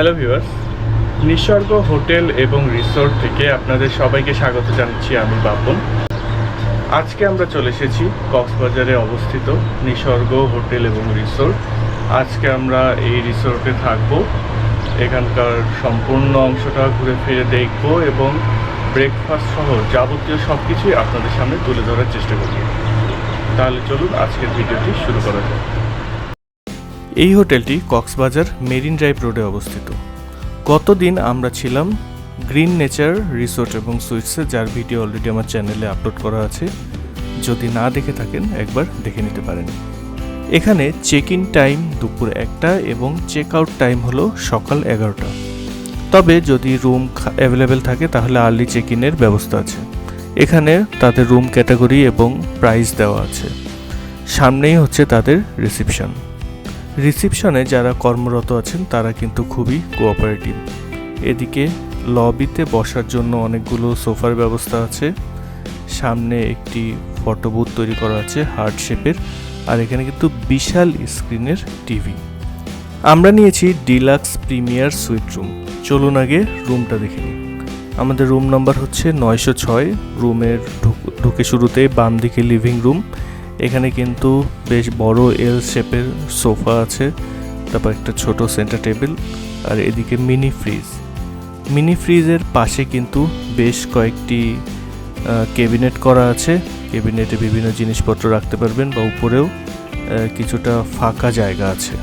Hello viewers Nisorgo hotel এবং resort থেকে আপনাদের সবাইকে স্বাগত জানাচ্ছি আমি বাপন। আজকে আমরা চলে এসেছি কক্সবাজারে অবস্থিত নিসর্গ হোটেল এবং রিসোর্ট। আজকে আমরা এই রিসোর্টে থাকব। এখানকার সম্পূর্ণ অংশটা ঘুরে ফিরে দেখব এবং ব্রেকফাস্ট সহ যাবতীয় সব কিছুই আপনাদের সামনে তুলে ধরার চেষ্টা করব। তাহলে চলুন আজকের ভিডিওটি শুরু করা যাক। এই হোটেলটি কক্সবাজার মেরিন ড্রাইভ রোডে অবস্থিত। গতদিন আমরা ছিলাম গ্রিন নেচার রিসোর্ট এবং সুইটসে যার ভিডিও অলরেডি আমার চ্যানেলে আপলোড করা আছে। যদি না দেখে থাকেন, একবার দেখে নিতে পারেন। এখানে চেক ইন টাইম দুপুর একটা এবং চেক আউট টাইম হলো সকাল এগারোটা। তবে যদি রুম অ্যাভেলেবেল থাকে, তাহলে আর্লি চেক ইনের ব্যবস্থা আছে। এখানে তাদের রুম ক্যাটাগরি এবং প্রাইস দেওয়া আছে। সামনেই হচ্ছে তাদের রিসিপশন রিসিপশনে যারা কর্মরত আছেন, তারা কিন্তু খুবই কোঅপারেটিভ। এদিকে লবিতে বসার জন্য অনেকগুলো সোফার ব্যবস্থা আছে। সামনে একটি ফটো বুথ তৈরি করা আছে হার্ড শেপের, আর এখানে কিন্তু বিশাল স্ক্রিনের টিভি। আমরা নিয়েছি ডিলাক্স প্রিমিয়ার সুইট রুম। চলুন আগে রুমটা দেখে নিই। আমাদের রুম নাম্বার হচ্ছে নয়শো ছয়, রুমের ঢুক- ঢুকে শুরুতে বাম দিকে লিভিং রুম। এখানে কিন্তু বেশ বড় এল শেপের সোফা আছে, তারপর একটা ছোট সেন্টার টেবিল আর এদিকে মিনি ফ্রিজ মিনি ফ্রিজের পাশে কিন্তু বেশ কয়েকটি কেবিনেট করা আছে। কেবিনেটে বিভিন্ন জিনিসপত্র রাখতে পারবেন বা উপরেও কিছুটা ফাঁকা জায়গা আছে।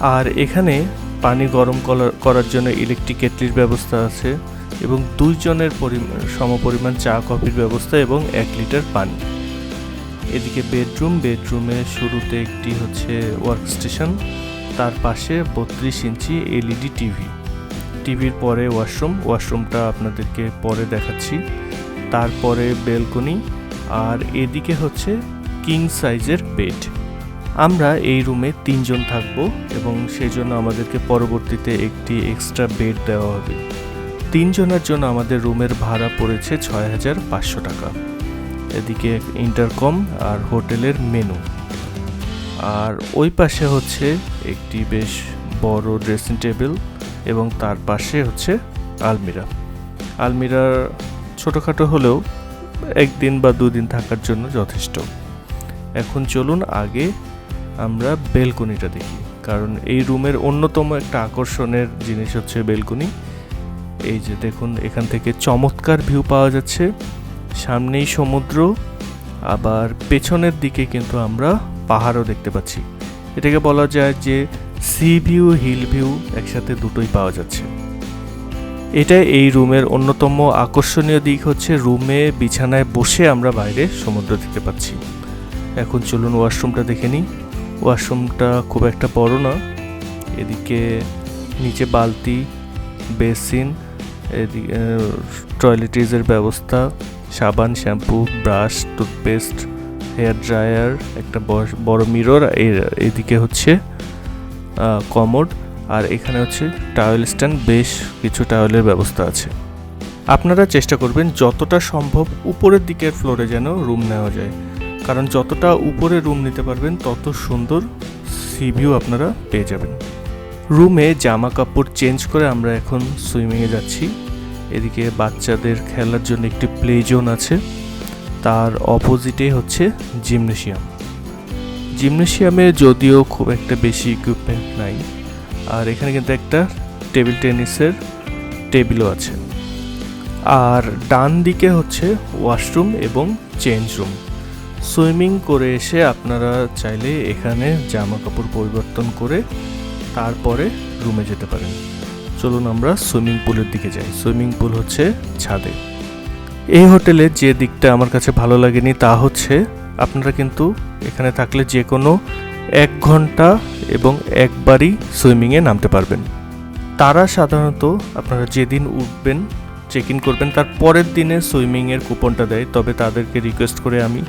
আর এখানে পানি গরম করা- করার জন্য ইলেকট্রিক কেটলির ব্যবস্থা আছে এবং দুইজনের পরিমাণ সমপরিমাণ চা, কফির ব্যবস্থা এবং এক লিটার পানি। এদিকে বেডরুম, বেডরুমে শুরুতে একটি হচ্ছে ওয়ার্ক স্টেশন তার পাশে বত্রিশ ইঞ্চি এলইডি টিভি। টিভির পরে ওয়াশরুম, ওয়াশরুমটা আপনাদেরকে পরে দেখাচ্ছি। তারপরে বেলকনি, আর এদিকে হচ্ছে কিং সাইজের বেড আমরা এই রুমে তিনজন থাকব এবং সেই জন্য আমাদেরকে পরবর্তীতে একটি এক্সট্রা বেড দেওয়া হবে। তিনজনের জন্য আমাদের রুমের ভাড়া পড়েছে ছয় হাজার পাঁচশো টাকা। এদিকে ইন্টারকম আর হোটেলের মেনু আর ওই পাশে হচ্ছে একটি বেশ বড় ড্রেসিং টেবিল এবং তার পাশে হচ্ছে আলমিরা। আলমিরা ছোটোখাটো হলেও একদিন বা দুদিন থাকার জন্য যথেষ্ট। এখন চলুন আগে আমরা বেলকনিটা দেখি, কারণ এই রুমের অন্যতম একটা আকর্ষণের জিনিস হচ্ছে বেলকনি। এই যে দেখুন, এখান থেকে চমৎকার ভিউ পাওয়া যাচ্ছে। সামনেই সমুদ্র, আবার পেছনের দিকে কিন্তু আমরা পাহাড়ও দেখতে পাচ্ছি। এটাকে বলা যায় যে সি ভিউ হিল ভিউ একসাথে দুটোই পাওয়া যাচ্ছে। এটা এই রুমের অন্যতম আকর্ষণীয় দিক হচ্ছে রুমে বিছানায় বসে আমরা বাইরে সমুদ্র দেখতে পাচ্ছি। এখন চলুন ওয়াশরুমটা দেখে নিই। ওয়াশরুমটা খুব একটা বড় না। এদিকে নিচে বালতি, বেসিন, এদিকে টয়লেটিজের ব্যবস্থা সাবান, shampoo, brush, toothpaste, hair dryer, একটা বড় মিরর এদিকে হচ্ছে কমোড, আর এখানে হচ্ছে টাওয়েল স্ট্যান্ড, বেশ কিছু টাওয়েলের ব্যবস্থা আছে। আপনারা চেষ্টা করবেন যতটা সম্ভব উপরের দিকের ফ্লোরে যেন রুম নেওয়া যায়। কারণ যতটা উপরে রুম নিতে পারবেন, তত সুন্দর সি ভিউ আপনারা পেয়ে যাবেন। রুমে জামা কাপড় চেঞ্জ করে আমরা এখন সুইমিংয়ে যাচ্ছি। এদিকে বাচ্চাদের খেলার জন্য একটি প্লে জোন আছে। তার অপোজিটে হচ্ছে জিমনেশিয়াম জিমনেশিয়ামে যদিও খুব একটা বেশি ইকুইপমেন্ট নাই, আর এখানে কিন্তু একটা টেবিল টেনিসের টেবিলও আছে। আর ডান দিকে হচ্ছে ওয়াশরুম এবং চেঞ্জ রুম সুইমিং করে এসে আপনারা চাইলে এখানে জামা কাপড় পরিবর্তন করে তারপরে রুমে যেতে পারেন। চলুন আমরা সুইমিং পুলের দিকে যাই। সুইমিং পুল হচ্ছে ছাদে। এই হোটেলে যে দিকটা আমার কাছে ভালো লাগেনি তা হচ্ছে আপনারা কিন্তু এখানে থাকলে যে কোনো এক ঘণ্টা এবং একবারই সুইমিংয়ে নামতে পারবেন। তারা সাধারণত আপনারা যেদিন উঠবেন চেক ইন করবেন, তার পরের দিনে সুইমিংয়ের কুপনটা দেয়। তবে তাদেরকে রিকোয়েস্ট করে আমি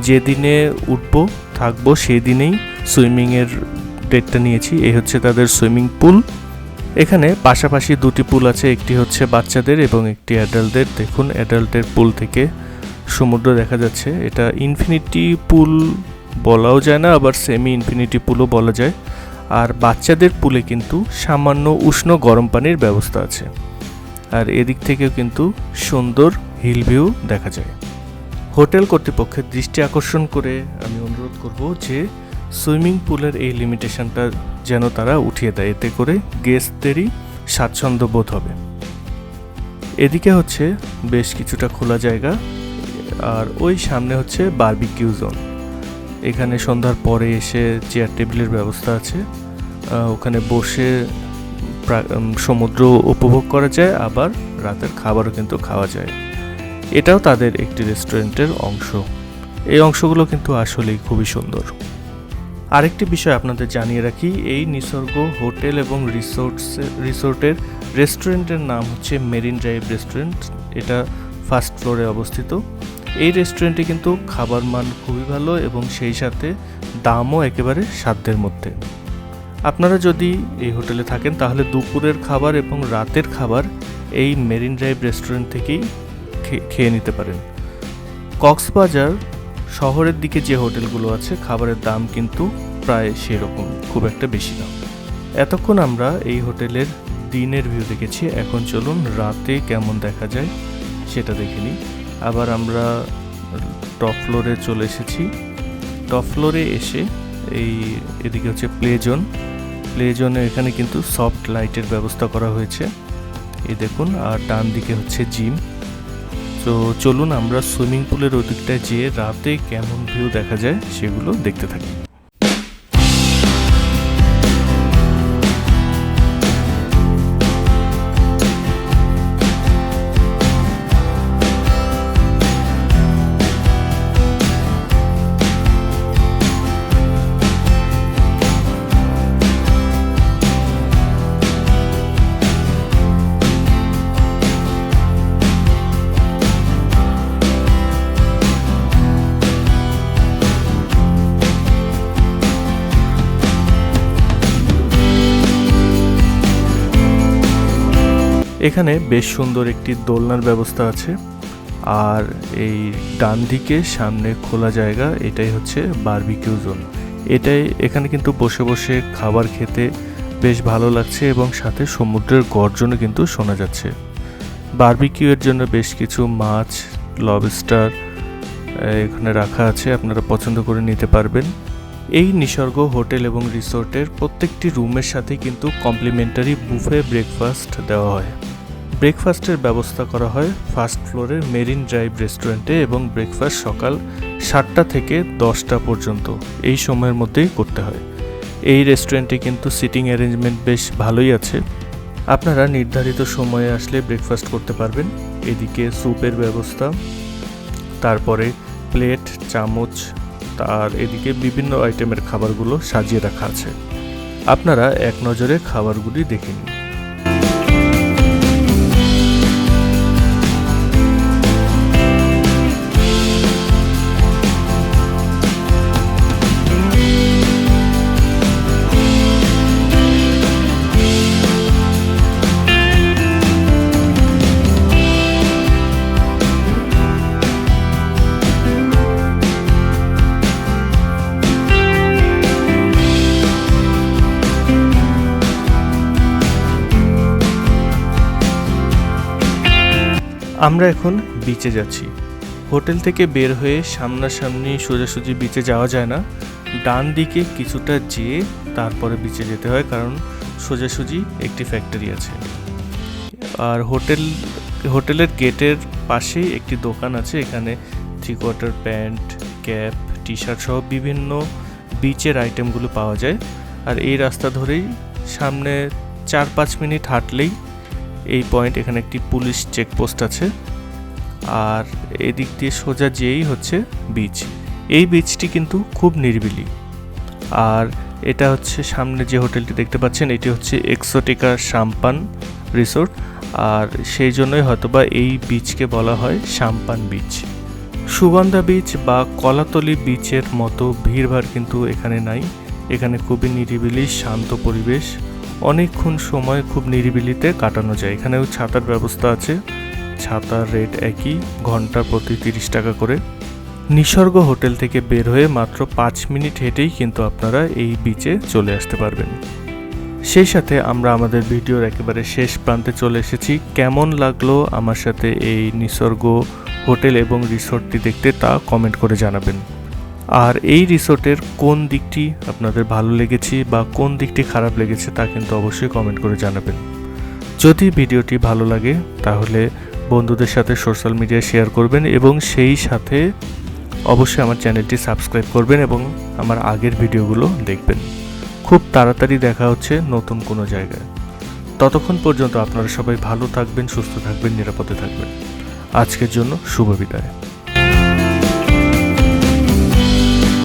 যেদিনে উঠব, থাকব সেই দিনেই সুইমিংয়ের ডেটটা নিয়েছি। এই হচ্ছে তাদের সুইমিং পুল। এখানে পাশাপাশি দুটি পুল আছে, একটি হচ্ছে বাচ্চাদের এবং একটি অ্যাডাল্টদের দেখুন অ্যাডাল্টের পুল থেকে সমুদ্র দেখা যাচ্ছে। এটা ইনফিনিটি পুল বলাও যায় না, আবার সেমি ইনফিনিটি পুলও বলা যায়। আর বাচ্চাদের পুলে কিন্তু সামান্য উষ্ণ গরম পানির ব্যবস্থা আছে। আর এদিক থেকেও কিন্তু সুন্দর হিল ভিউ দেখা যায়। হোটেল কর্তৃপক্ষের দৃষ্টি আকর্ষণ করে আমি অনুরোধ করব যে সুইমিং পুলের এই লিমিটেশনটা যেন তারা উঠিয়ে দেয়। এতে করে গেস্টদেরই স্বাচ্ছন্দ্য বোধ হবে। এদিকে হচ্ছে বেশ কিছুটা খোলা জায়গা, আর ওই সামনে হচ্ছে বারবিকিউ জোন। এখানে সন্ধ্যার পরে এসে চেয়ার টেবিলের ব্যবস্থা আছে। ওখানে বসে সমুদ্র উপভোগ করা যায়, আবার রাতের খাবারও কিন্তু খাওয়া যায়। এটাও তাদের একটি রেস্টুরেন্টের অংশ। এই অংশগুলো কিন্তু আসলেই খুবই সুন্দর। আরেকটি বিষয় আপনাদের জানিয়ে রাখি, এই নিসর্গ, হোটেল এবং রিসোর্টস, রিসোর্টের রেস্টুরেন্টের নাম হচ্ছে মেরিন ড্রাইভ রেস্টুরেন্ট, এটা ফার্স্ট ফ্লোরে অবস্থিত। এই রেস্টুরেন্টে কিন্তু খাবার মান খুবই ভালো এবং সেই সাথে দামও একেবারে সাধ্যের মধ্যে। আপনারা যদি এই হোটেলে থাকেন, তাহলে দুপুরের খাবার এবং রাতের খাবার এই মেরিন ড্রাইভ রেস্টুরেন্ট থেকেই খেয়ে নিতে পারেন। কক্সবাজার শহরের দিকে যে হোটেলগুলো আছে, খাবারের দাম কিন্তু প্রায় সেরকম, খুব একটা বেশি না। এতক্ষণ আমরা এই হোটেলের দিনের ভিউ দেখেছি। এখন চলুন রাতে কেমন দেখা যায় সেটা দেখে নিই। আবার আমরা টপ ফ্লোরে চলে এসেছি। টপ ফ্লোরে এসে এই এদিকে হচ্ছে প্লে জোন। প্লে জোনে এখানে কিন্তু সফট লাইটের ব্যবস্থা করা হয়েছে। এই দেখুন, আর ডান দিকে হচ্ছে জিম। তো চলুন আমরা সুইমিং পুলের ওদিকটায় যেয়ে রাতে কেমন ভিউ দেখা যায় সেগুলো দেখতে থাকি। এখানে বেশ সুন্দর একটি দোলনার ব্যবস্থা আছে। আর এই ডান দিকে সামনে খোলা জায়গা, এটাই হচ্ছে বারবিকিউ জোন এটাই, এখানে কিন্তু বসে বসে খাবার খেতে বেশ ভালো লাগছে এবং সাথে সমুদ্রের গর্জনও কিন্তু শোনা যাচ্ছে। বারবিকিউ এর জন্য বেশ কিছু মাছ লবস্টার এখানে রাখা আছে, আপনারা পছন্দ করে নিতে পারবেন। এই নিসর্গ, হোটেল এবং রিসোর্টের প্রত্যেকটি রুমের সাথে কিন্তু কমপ্লিমেন্টারি বুফে ব্রেকফাস্ট দেওয়া হয়। ব্রেকফাস্টের ব্যবস্থা করা হয় ফার্স্ট ফ্লোরের মেরিন ড্রাইভ রেস্টুরেন্টে এবং ব্রেকফাস্ট সকাল সাতটা থেকে দশটা পর্যন্ত। এই সময়ের মধ্যেই করতে হয়। এই রেস্টুরেন্টে কিন্তু সিটিং অ্যারেঞ্জমেন্ট বেশ ভালোই আছে। আপনারা নির্ধারিত সময়ে আসলে ব্রেকফাস্ট করতে পারবেন। এদিকে স্যুপের ব্যবস্থা, তারপরে প্লেট, চামচ আর এদিকে বিভিন্ন আইটেমের খাবারগুলো সাজিয়ে রাখা আছে। আপনারা এক নজরে খাবারগুলি দেখে নিন। আমরা এখন বিচে যাচ্ছি। হোটেল থেকে বের হয়ে সামনাসামনি সোজাসুজি বিচে যাওয়া যায় না। ডান দিকে কিছুটা যেয়ে তারপরে বিচে যেতে হয় কারণ সোজাসুজি একটি ফ্যাক্টরি আছে। আর হোটেল, হোটেলের গেটের পাশেই একটি দোকান আছে। এখানে three quarter pant cap T shirt সহ বিভিন্ন বিচের আইটেমগুলো পাওয়া যায়। আর এই রাস্তা ধরেই সামনে চার পাঁচ মিনিট হাঁটলেই এই পয়েন্ট এখানে একটি পুলিশ চেকপোস্ট আছে। আর এদিক দিয়ে সোজা যেয়েই হচ্ছে বিচ এই বিচটি কিন্তু খুব নিরিবিলি। আর এটা হচ্ছে সামনে যে হোটেলটি দেখতে পাচ্ছেন, এটি হচ্ছে এক্সোটিকা সাম্পান রিসোর্ট আর সেই জন্যই হয়তোবা এই বিচকে বলা হয় সাম্পান বিচ সুগন্ধা বিচ বা কলাতলি বিচের মতো ভিড়ভাড় কিন্তু এখানে নাই। এখানে খুবই নিরিবিলি, শান্ত পরিবেশ। অনেকক্ষণ সময় খুব নিরিবিলিতে কাটানো যায়। এখানেও ছাতার ব্যবস্থা আছে। ছাতার রেট একই, ঘণ্টা প্রতি তিরিশ টাকা করে। নিসর্গ হোটেল থেকে বের হয়ে মাত্র পাঁচ মিনিট হেঁটেই কিন্তু আপনারা এই বিচে চলে আসতে পারবেন। সেই সাথে আমরা আমাদের ভিডিওর একেবারে শেষ প্রান্তে চলে এসেছি। কেমন লাগল আমার সাথে এই নিসর্গ হোটেল এবং রিসোর্টটি দেখতে তা কমেন্ট করে জানাবেন। আর এই রিসোর্টের কোন দিকটি আপনাদের ভালো লেগেছে বা কোন দিকটি খারাপ লেগেছে তা কিন্তু অবশ্যই কমেন্ট করে জানাবেন। যদি ভিডিওটি ভালো লাগে, তাহলে বন্ধুদের সাথে সোশ্যাল মিডিয়ায় শেয়ার করবেন এবং সেই সাথে অবশ্যই আমার চ্যানেলটি সাবস্ক্রাইব করবেন এবং আমার আগের ভিডিওগুলো দেখবেন। খুব তাড়াতাড়ি দেখা হচ্ছে নতুন কোনো জায়গায়। ততক্ষণ পর্যন্ত আপনারা সবাই ভালো থাকবেন, সুস্থ থাকবেন, নিরাপদে থাকবেন। আজকের জন্য শুভ বিদায়।